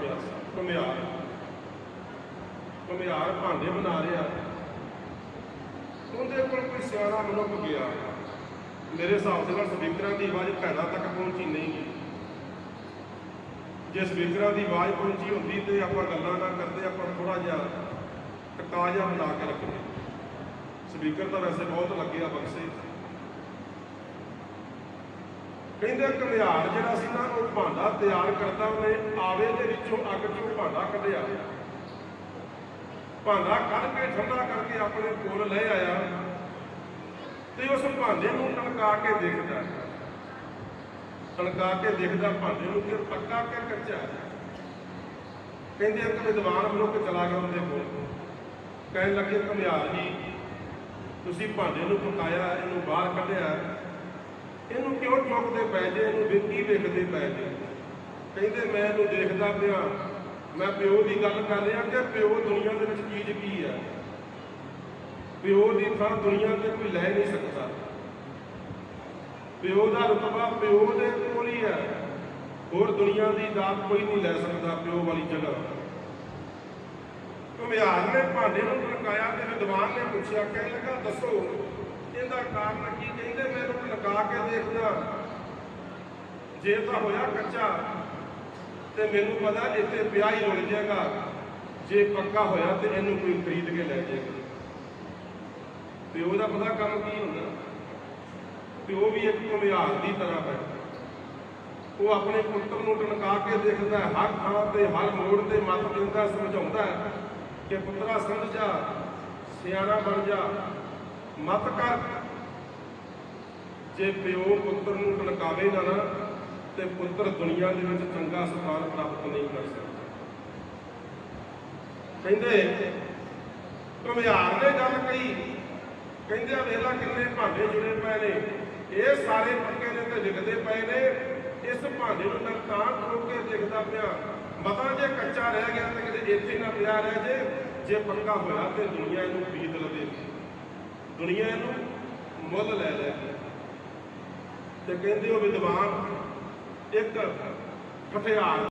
ਪਿਆ ਸੀ ਘੁਮਿਆਰ ਘੁਮਿਆਰ ਭਾਂਡੇ ਬਣਾ ਰਿਹਾ। ਉਹਦੇ ਕੋਲ ਕੋਈ ਸਿਆਣਾ ਮਨੁੱਖ ਗਿਆ। ਮੇਰੇ ਹਿਸਾਬ ਦੇ ਨਾਲ ਸਪੀਕਰਾਂ ਦੀ ਆਵਾਜ਼ ਭੈਣਾਂ ਤੱਕ ਪਹੁੰਚੀ ਨਹੀਂ ਗਈ। ਜੇ ਸਪੀਕਰਾਂ ਦੀ ਆਵਾਜ਼ ਪਹੁੰਚੀ ਹੁੰਦੀ ਤੇ ਆਪਾਂ ਗੱਲਾਂ ਨਾ ਕਰਦੇ, ਆਪਾਂ ਥੋੜਾ ਜਿਹਾ ਟਕਾ ਜਿਹਾ ਬਣਾ ਕੇ ਰੱਖਦੇ। ਸਪੀਕਰ ਤਾਂ ਵੈਸੇ ਬਹੁਤ ਲੱਗੇ ਆ ਬਕਸੇ ਕਹਿੰਦੇ ਘੁਮਿਆਰ ਜਿਹੜਾ ਸੀ ਨਾ, ਉਹ ਭਾਂਡਾ ਤਿਆਰ ਕਰਦਾ, ਉਹਨੇ ਆਵੇ ਦੇ ਵਿੱਚੋਂ ਅੱਗ ਚੋਂ ਭਾਂਡਾ ਕੱਢਿਆ। ਭਾਂਡਾ ਕੱਢ ਕੇ ਠੰਡਾ ਕਰਕੇ ਆਪਣੇ ਕੋਲ ਲੈ ਆਇਆ ਤੇ ਉਸ ਭਾਂਡੇ ਨੂੰ ਟਣਕਾ ਕੇ ਦੇਖਦਾ। ਟਣਕਾ ਕੇ ਦੇਖਦਾ, ਭਾਂਡੇ ਨੂੰ ਕਿ ਪੱਕਾ ਕਿ ਕੱਚਾ। ਕਹਿੰਦੇ ਇੱਕ ਵਿਦਵਾਨ ਮਨੁੱਖ ਚਲਾ ਗਿਆ ਉਹਦੇ ਕੋਲ। ਕਹਿਣ ਲੱਗੇ, ਘੁਮਿਆਰ ਜੀ, ਤੁਸੀਂ ਭਾਂਡੇ ਨੂੰ ਪਕਾਇਆ, ਇਹਨੂੰ ਬਾਹਰ ਕੱਢਿਆ। ਇਹਨੂੰ ਕਿਉਂ ਚੁੱਕਦੇ ਪੈ ਜੇ? ਇਹਨੂੰ ਵੀ ਕੀ ਵੇਖਦੇ ਪੈ ਜੇ। ਕਹਿੰਦੇ ਮੈਂ ਇਹਨੂੰ ਦੇਖਦਾ ਪਿਆ। ਮੈਂ ਪਿਓ ਦੀ ਗੱਲ ਕਰ ਰਿਹਾ ਕਿ ਪਿਓ ਦੁਨੀਆ ਦੇ ਵਿੱਚ ਚੀਜ਼ ਕੀ ਹੈ ਪਿਓ ਦੀ ਥਾਂ ਦੁਨੀਆ ਤੇ ਕੋਈ ਲੈ ਨਹੀਂ ਸਕਦਾ। ਪਿਓ ਦਾ ਰਤਬਾ ਪਿਓ ਦੇ ਕੋਲ ਹੀ ਹੈ ਹੋਰ ਦੁਨੀਆ ਦੀ ਦਾਤ ਕੋਈ ਨਹੀਂ ਲੈ ਸਕਦਾ ਪਿਓ ਵਾਲੀ ਜਗ੍ਹਾ। ਘੁਮਿਆਰ ਨੇ ਭਾਂਡੇ ਨੂੰ ਟਰਕਾਇਆ ਤੇ ਵਿਦਵਾਨ ਨੇ ਪੁੱਛਿਆ, ਕਹਿਣ ਲੱਗਾ, ਦੱਸੋ, ਇਹਦਾ ਕਾਰਨ ਕੀ? ਕਹਿੰਦੇ ਮੈਨੂੰ ਕੇ ਦੇਖਦਾ ਜੇ ਤਾਂ ਹੋਇਆ ਕੱਚਾ, ਤੇ ਮੈਨੂੰ ਪਤਾ ਇੱਥੇ ਪਿਆ ਹੀ ਰੁਲ ਜਾਏਗਾ ਜੇ ਪੱਕਾ ਹੋਇਆ ਤੇ ਇਹਨੂੰ ਕੋਈ ਖਰੀਦ ਕੇ ਲੈ ਜਾਏਗਾ ਪਿਓ ਦਾ ਪਤਾ ਕੰਮ ਕੀ ਹੁੰਦਾ। ਪਿਓ ਵੀ ਇੱਕ ਘੁਮਿਆਰ ਦੀ ਤਰ੍ਹਾਂ ਹੈ ਉਹ ਆਪਣੇ ਪੁੱਤਰ ਨੂੰ ਟਨਕਾ ਕੇ ਦੇਖਦਾ ਹਰ ਥਾਂ ਤੇ, ਹਰ ਮੋੜ ਤੇ ਮੱਤ ਦਿੰਦਾ, ਸਮਝਾਉਂਦਾ ਕਿ ਪੁੱਤਰਾ, ਸਮਝ ਜਾ, ਸਿਆਣਾ ਬਣ ਜਾ। ਮਤ ਕਰ। ਜੇ ਪਿਓ ਪੁੱਤਰ ਨੂੰ ਟਣਕਾਵੇ ਨਾ ਨਾ, ਤੇ ਪੁੱਤਰ ਦੁਨੀਆ ਦੇ ਵਿੱਚ ਚੰਗਾ ਸਥਾਨ ਪ੍ਰਾਪਤ ਨਹੀਂ ਕਰ ਸਕਦਾ। ਕਹਿੰਦੇ ਘੁਮਿਆਰ ਨੇ ਗੱਲ ਕਹੀ। ਕਹਿੰਦੇ ਆ ਵੇਲਾ ਕਿੰਨੇ ਭਾਂਡੇ ਜੁੜੇ ਪਏ ਨੇ। ਇਹ ਸਾਰੇ ਪੱਕੇ ਨੇ ਤੇ ਵਿਕਦੇ ਪਏ ਨੇ। ਇਸ ਭਾਂਡੇ ਨੂੰ ਮੈਂ ਤਾਂ ਖੋਲ ਕੇ ਦੇਖਦਾ ਪਿਆ। ਮਤਾ ਜੇ ਕੱਚਾ ਰਹਿ ਗਿਆ ਤੇ ਕਿਤੇ ਇੱਥੇ ਨਾ ਪਿਆ ਰਹਿ ਜੇ। ਜੇ ਪੱਕਾ ਹੋਇਆ ਤੇ ਦੁਨੀਆ ਨੂੰ ਬੀਤ ਲਵੇ। ਦੁਨੀਆ ਨੂੰ ਮੁੱਲ ਲੈ ਲੈ। ਤੇ ਕਹਿੰਦੇ ਉਹ ਵਿਦਵਾਨ ਇੱਕ ਹਥਿਆਰ